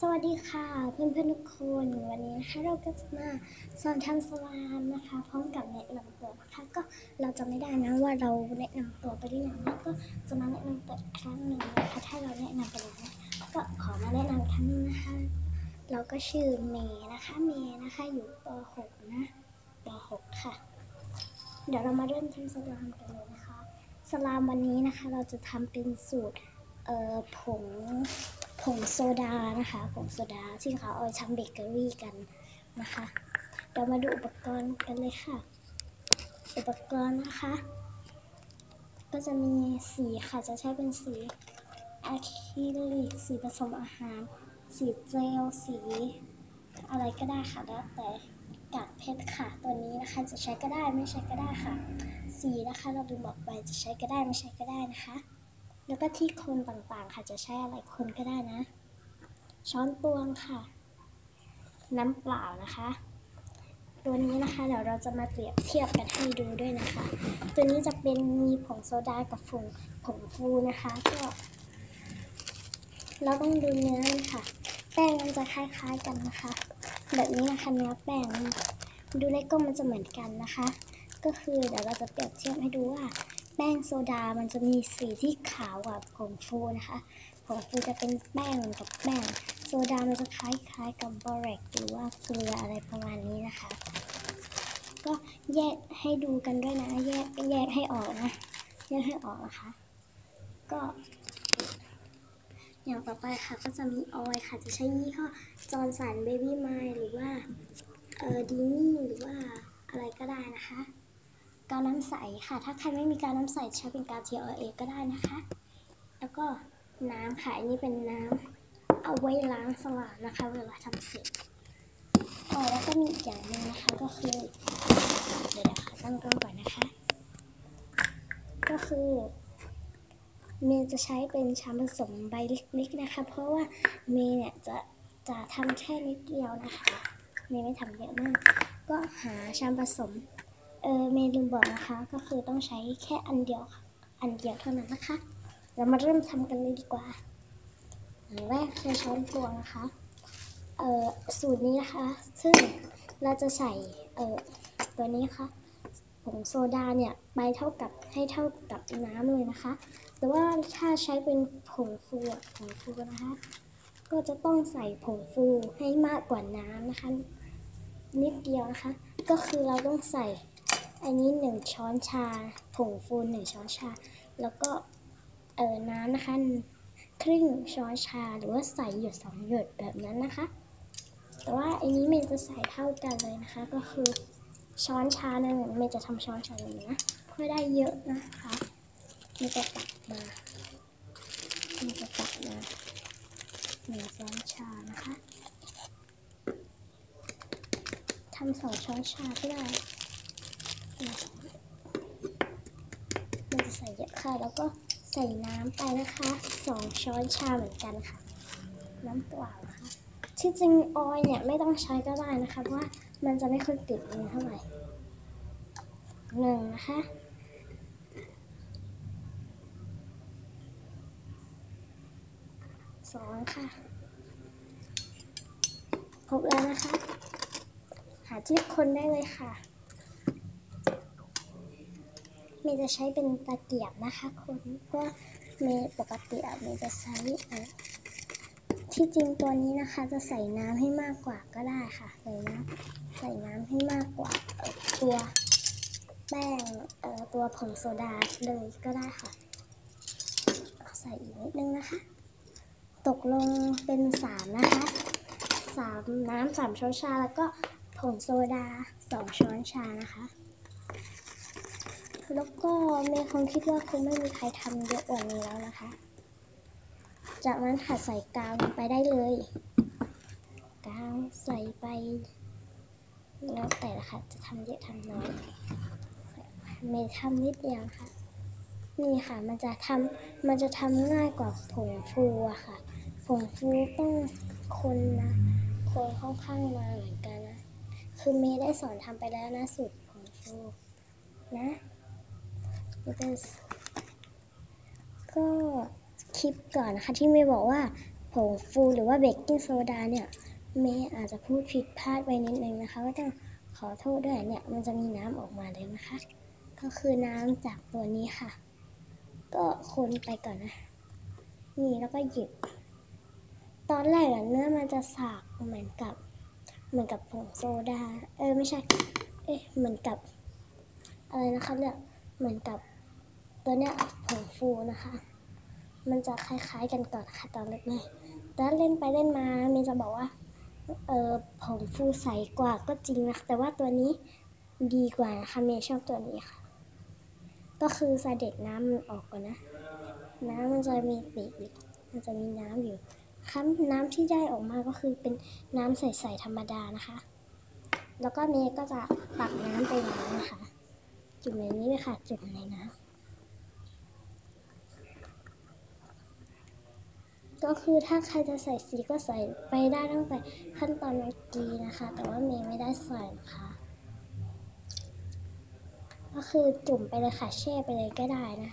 สวัสดีค่ะเพื่อนเพื่อนๆทุกคนวันนี้นะคะเราก็จะมาสอนทำสลามนะคะพร้อมกับแนะนำตัวนะคะก็เราจะไม่ได้นะว่าเราแนะนำตัวไปหรือยังนะก็จะมาแนะนำตัวครั้งหนึ่งนะคะถ้าเราแนะนำไปแล้วนะก็ขอมาแนะนำครั้งหนึงนะคะ เราก็ชื่อเมย์นะคะเมย์นะคะอยู่ป .6 นะป .6 ค่ะ เดี๋ยวเรามาเริ่มทำสลามกันเลยนะคะ สลามวันนี้นะคะ เราจะทำเป็นสูตรเอ่อผง ผงโซดานะคะ ผงโซดาที่เขาเอาทำเบเกอรี่กันนะคะ เรามาดูอุปกรณ์กันเลยค่ะ อุปกรณ์นะคะ ก็จะมีสีค่ะ จะใช้เป็นสีอะคริลิก สีผสมอาหาร สีเจล สีอะไรก็ได้ค่ะแล้วแต่กากเพชรค่ะ ตัวนี้นะคะจะใช้ก็ได้ไม่ใช้ก็ได้ค่ะ สีนะคะเราดูบอกไปจะใช้ก็ได้ไม่ใช้ก็ได้นะคะ แล้วก็ที่คนต่างๆ ค่ะจะใช้อะไรคนก็ได้นะ ช้อนตวงค่ะ น้ำเปล่านะคะ ตัวนี้นะคะเดี๋ยวเราจะมาเปรียบเทียบกันให้ดูด้วยนะคะ ตัวนี้จะเป็นมีผงโซดากับผงผงฟูนะคะก็เราต้องดูเนื้อมันค่ะ แป้งมันจะคล้ายๆกันนะคะ แบบนี้นะคะเนื้อแป้งดูในกล้องมันจะเหมือนกันนะคะ ก็คือเดี๋ยวเราจะเปรียบเทียบให้ดูว่า แป้งโซดามันจะมีสีที่ขาวกว่าผงฟูนะคะ ผงฟูจะเป็นแป้งกับแป้ง โซดามันจะคล้ายๆกับบอเรกหรือว่าเกลืออะไรประมาณนี้นะคะ ก็แยกให้ดูกันด้วยนะ แยกแยกให้ออกนะ แยกให้ออกนะคะ ก็ อย่างต่อไปค่ะก็จะมีออยค่ะ จะใช้ยี่ห้อจอร์นสันเบบี้ไมล์หรือว่าเออดีนี่หรือว่าอะไรก็ได้นะคะ กาวน้ำใสค่ะ ถ้าใครไม่มีกาวน้ำใสใช้เป็นกาว TLA ก็ได้นะคะ แล้วก็น้ำค่ะ อันนี้เป็นน้ำเอาไว้ล้างสลามนะคะ เวลาทำเสร็จอ๋อแล้วก็มีอีกอย่างหนึ่งนะคะก็คือเดี๋ยวนะคะตั้งกล้องก่อนนะคะ ก็คือเมย์จะใช้เป็นชามผสมใบเล็กๆนะคะ เพราะว่าเมย์เนี่ยจะจะทำแค่นิดเดียวนะคะ เมย์ไม่ทำเยอะมาก ก็หาชามผสม เออเมลืมบอกนะคะ ก็คือต้องใช้แค่อันเดียวค่ะ อันเดียวเท่านั้นนะคะ เรามาเริ่มทำกันเลยดีกว่าอย่างแรกใช้ช้อนตวงนะคะ เอ่อสูตรนี้นะคะ ซึ่งเราจะใส่เอ่อตัวนี้ค่ะผงโซดาเนี่ยไปเท่ากับให้เท่ากับน้ำเลยนะคะ แต่ว่าถ้าใช้เป็นผงฟูผงฟูนะคะ ก็จะต้องใส่ผงฟูให้มากกว่าน้ำนะคะ นิดเดียวนะคะ ก็คือเราต้องใส่ อันนี้หนึ่งช้อนชา ผงฟูหนึ่งช้อนชา แล้วก็เออน้ำนะคะ ครึ่งช้อนชาหรือว่าใส่หยดสองหยดแบบนั้นนะคะ แต่ว่าอันนี้เมย์จะใส่เท่ากันเลยนะคะ ก็คือช้อนชาหนึ่งเมย์จะทำช้อนชาหนึ่งนะเพื่อได้เยอะนะคะเมย์จะตักมาเมย์จะตักมาหนึ่งช้อนชานะคะทำสองช้อนชาก็ได้ มันจะใส่เยอะค่ะ แล้วก็ใส่น้ำไปนะคะสองช้อนชาเหมือนกันค่ะ น้ำเปล่านะคะที่จริงออยเนี่ยไม่ต้องใช้ก็ได้นะคะ เพราะว่ามันจะไม่ค่อยติดมือเท่าไหร่หนึ่งนะคะสองค่ะครบแล้วนะคะ หาที่คนได้เลยค่ะ เมย์จะใช้เป็นตะเกียบนะคะคนเพราะเมย์ปกติอะเมย์จะใช้อะที่จริงตัวนี้นะคะจะใส่น้ำให้มากกว่าก็ได้ค่ะ ใส่น้ำใส่น้ำให้มากกว่าตัวแป้งตัวผงโซดาเลยก็ได้ค่ะ ใส่อีกนิดนึงนะคะ ตกลงเป็นสามนะคะสามน้ำสามช้อนชาแล้วก็ผงโซดาสองช้อนชานะคะ แล้วก็เมย์คงคิดว่าคงไม่มีใครทำเยอะกว่านี้แล้วนะคะ จากนั้นค่ะใส่กาวลงไปได้เลย กาวใส่ไป แล้วแต่ละค่ะจะทำเยอะทำน้อยเมย์ทำนิดเดียวค่ะ นี่ค่ะมันจะทำมันจะทำง่ายกว่าผงฟูอะค่ะ ผงฟูต้องคนนะคนค่อนข้างนาเหมือนกันนะ คือเมย์ได้สอนทำไปแล้วนะสูตรผงฟูนะ ก็คลิปก่อนนะคะที่เมย์บอกว่าผงฟูหรือว่าเบกกิ้งโซดาเนี่ยเมย์อาจจะพูดผิดพลาดไปนิดนึงนะคะก็ต้องขอโทษด้วยเนี่ยมันจะมีน้ำออกมาเลยนะคะ ก็คือน้ำจากตัวนี้ค่ะ ก็คนไปก่อนนะ นี่แล้วก็หยิบ ตอนแรกอะเนื้อมันจะสากเหมือนกับเหมือนกับผงโซดา เออไม่ใช่ เอ๊ะเหมือนกับ อะไรนะคะเนี่ยเหมือนกับ ตัวเนี้ยผงฟูนะคะ มันจะคล้ายๆกันก่อนค่ะตอนแรกๆแต่เล่นไปเล่นมาเมย์จะบอกว่าเออผงฟูใสกว่าก็จริงนะแต่ว่าตัวนี้ดีกว่านะคะเมย์ชอบตัวนี้ค่ะ ก็คือสเด็กน้ำมันออกก่อนนะ น้ำมันจะมีปีกอยู่มันจะมีน้ำอยู่ครับน้ำที่ได้ออกมาก็คือเป็นน้ำใสๆธรรมดานะคะ แล้วก็เมย์ก็จะตักน้ำไปในน้ำนะคะ จุ่มในนี้เลยค่ะ จุ่มในน้ำ ก็คือถ้าใครจะใส่สีก็ใส่ไปได้ตั้งแต่ขั้นตอนเมื่อกี้นะคะ แต่ว่าเมย์ไม่ได้ใส่นะคะก็คือจุ่มไปเลยค่ะแช่ไปเลยก็ได้นะ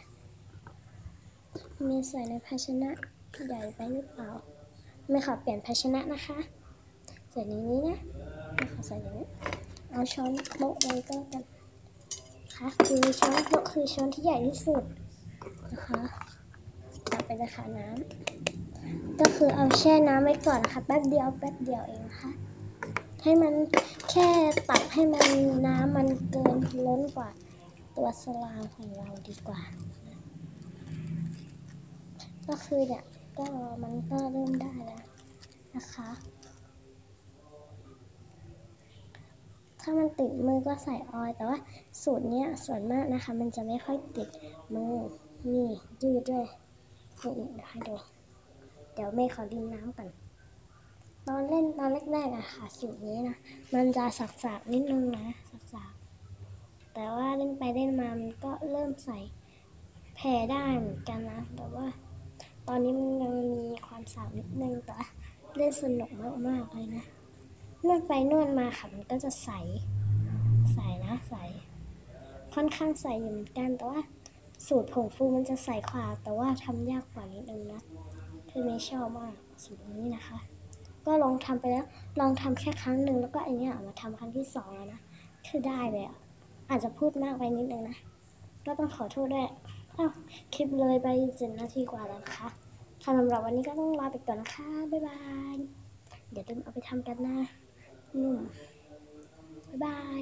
เมีใส่ในภาชนะใหญ่ไปหรือเปล่าไม่ขอเปลี่ยนภาชนะนะคะใส่ในนี้นะไม่ขอใส่ในนี้เอาช้อนโต๊ะเลยก็กันค่ะคือช้อนโต๊ะคือช้อนที่ใหญ่ที่สุดนะคะตักไปเลยค่ะน้ำ ก็คือเอาแช่น้ำไว้ก่อนนะคะแป๊บเดียวแป๊บเดียวเองนะคะให้มันแค่ตักให้มันน้ำมันเกินล้นกว่า ตัวสลามของเราดีกว่า ก็คือเนี่ยก็มันก็เริ่มได้แล้วนะคะ ถ้ามันติดมือก็ใส่ออยแต่ว่าสูตรเนี้ยส่วนมากนะคะ มันจะไม่ค่อยติดมือนี่ยืดด้วยนี่เดี๋ยวให้ดู เดี๋ยวเมย์ขอดินน้ำก่อน ตอนเล่นตอนแรกๆอะค่ะสูตรนี้นะ มันจะสักๆนิดนึงนะสักๆแต่ว่าเล่นไปเล่นมามันก็เริ่มใส่แผ่ได้เหมือนกันนะ แต่ว่า ตอนนี้มันยังมีความสาวนิดนึงแต่ว่าเล่นสนุกมากๆเลยนะนวดไปนวดมาค่ะมันก็จะใส ใสนะใส ค่อนข้างใสอยู่เหมือนกันแต่ว่าสูตรผงฟูมันจะใสกว่าแต่ว่าทำยากกว่านิดนึงนะ คือไม่ชอบมากสูตรนี้นะคะ ก็ลองทำไปแล้ว ลองทำแค่ครั้งหนึ่งแล้วก็อันเนี้ยเอามาทำครั้งที่สองแล้วนะ คือได้เลยอะ อาจจะพูดมากไปนิดนึงนะ ก็ต้องขอโทษด้วยอ้าวคลิปเลยไปเจ็ดนาทีกว่าแล้วนะคะสำหรับวันนี้ก็ต้องลาไปก่อนนะคะ บ๊ายบาย เดี๋ยวเดินเอาไปทำกันนะนุ่มบ๊ายบาย